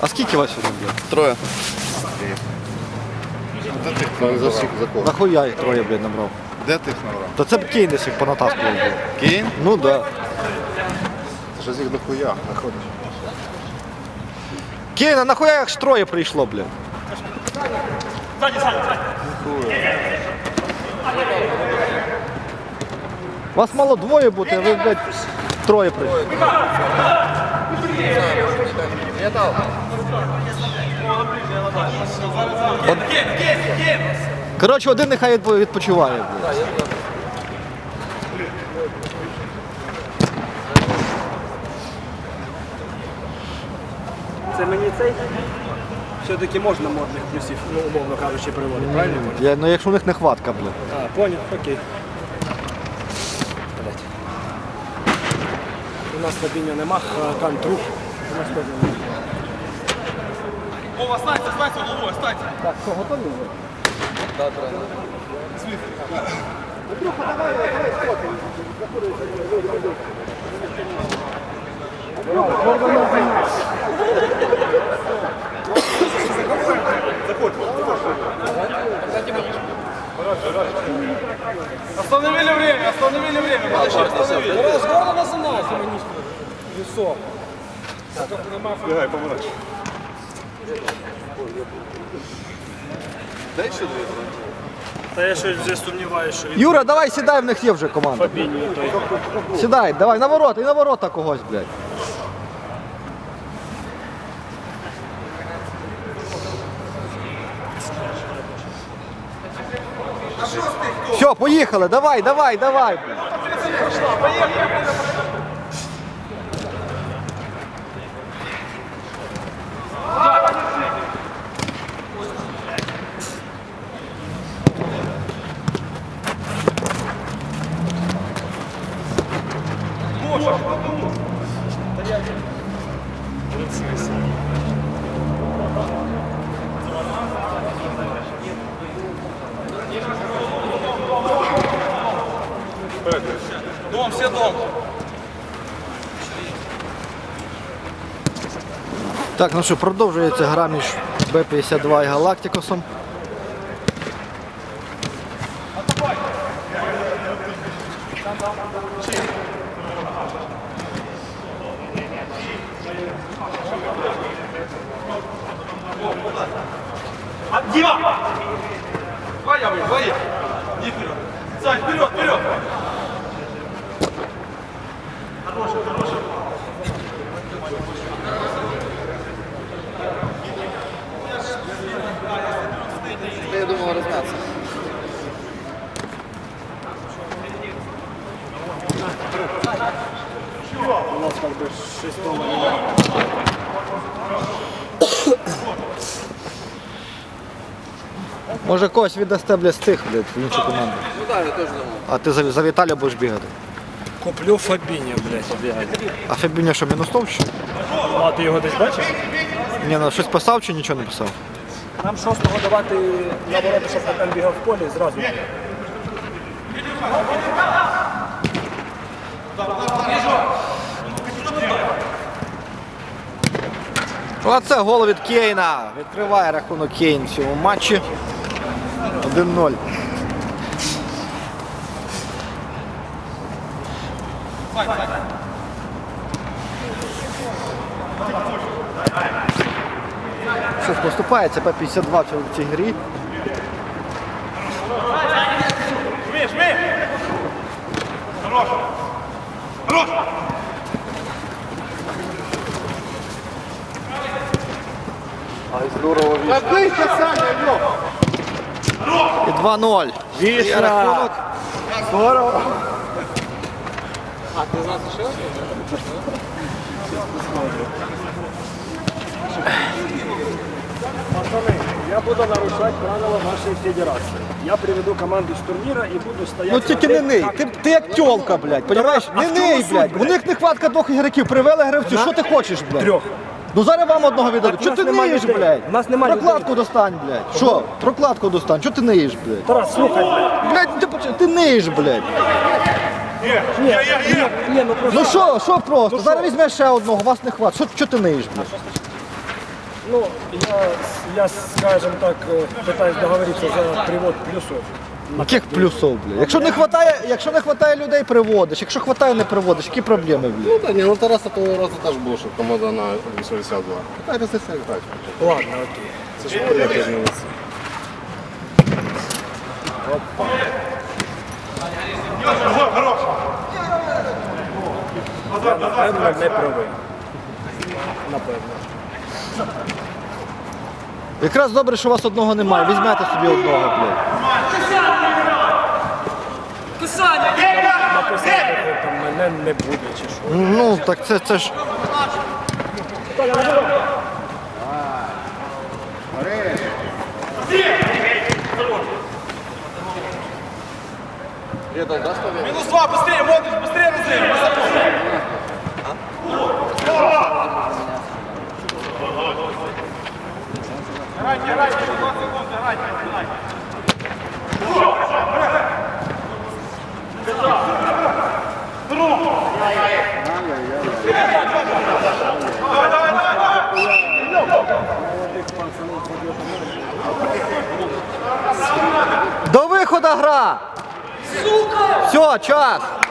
А скільки вас сьогодні було? Троє. Де ти їх За всіх за кого? Нахуя їх троє, блядь, набрав? Де ти їх набрав? Та це б Кейн десь їх понатаскував. блядь. Кінь? Ну да. Що з їх дохуя находиш? Кейн, а нахуя їх ж троє прийшло, блядь? Вас мало двоє бути, а ви, блядь, троє прийшли. Од- Коротше, один нехай відпочиває. Це мені цей все-таки можна модних плюсів, ну, умовно кажучи, приводити, правильно? Я, ну якщо у них нехватка, блядь. А, понял, окей. Блять. У нас Фабіньо нема, труп. Нас теж нема. Вова, станьте, станьте, головою, станьте. Так, що, готові вже? Остановили время, остановили время. Подожди, остановили. Раз, за нас, мені вісок. Бігай, поворот. Дай сюди. Та я щось вже сумніваюся, що він Юра, давай сідай, в них є вже команда. Фабіньо той. Сідай, давай, на ворота, і на ворота когось, блядь. Все, поїхали, давай, давай, давай. блядь. Дом, все дом. Так, ну що, продовжується гра між Б-52 і Галактикосом. Дима! Ваня, Ваня. Иди вперед. Сань, вперед, вперед. Я. У нас как бы шестого. Може когось віддасте, блядь, з цих, блядь, в іншу команду. Ну так, я теж думав. А ти за, за Віталя будеш бігати. Куплю Фабіньо, блядь. А Фебіня що, мінустов чи? А ти його десь бачив? Ні, ну щось писав чи нічого не писав? Нам шостого давати на ворота, щоб потім бігав в полі зразу. Оце гол від Кейна. Відкриває рахунок Кейн в цьому матчі. 1-0. Що ж, поступається П-52 в цій- в цій грі. Жми, жми. Хорош. Хорош. І 2-0. Є рахунок. Здорово. Пацаны, я буду нарушать правила нашей федерации. Я приведу команду с турнира и буду стоять... Ну тільки не ний. Ти, ти як тьолка, блядь, понімаєш? а Не в чому ний, суть, блядь. У них нехватка двох ігроків. Привели гравців. Що ти хочеш, блядь? Трьох. Ну зараз вам одного віддадуть. Так, Чого ти нас нема людей. блядь? У нас нема Прокладку людей. достань, блядь. Що? Прокладку достань. Чого ти ниєш, блядь? Тарас, слухай, блядь. Блядь, ти, поч- ти ниєш, блядь. Є, є, є, є. Ні, ну просто, Ну що, що просто? Зараз візьмеш ще одного, вас не хватить. Що, що ти ниєш, блядь? ну, я, я, скажем так, э, пытаюсь договориться за привод плюсов. Яких плюсов, блядь? Якщо не хватає, якщо не хватає людей, приводиш. Якщо хватає, не приводиш. Які проблеми, блядь? Ну так, ні, ну Тараса того разу теж було, що команда на 80 була. Така різниця грати. Ладно, окей. Це ж я теж не лице. Напевно, не правий. Напевно. Якраз добре, що у вас одного немає. Візьмете собі одного, блядь. Написати, там мене не буде чи що. Ну, так це, це ж. Предал, да, что ли? Минус два, быстрее, Модрич, быстрее на землю, высоко. Раньше, раньше, 20 секунд, раньше, раньше. Друг! Ай-яй-яй. Час!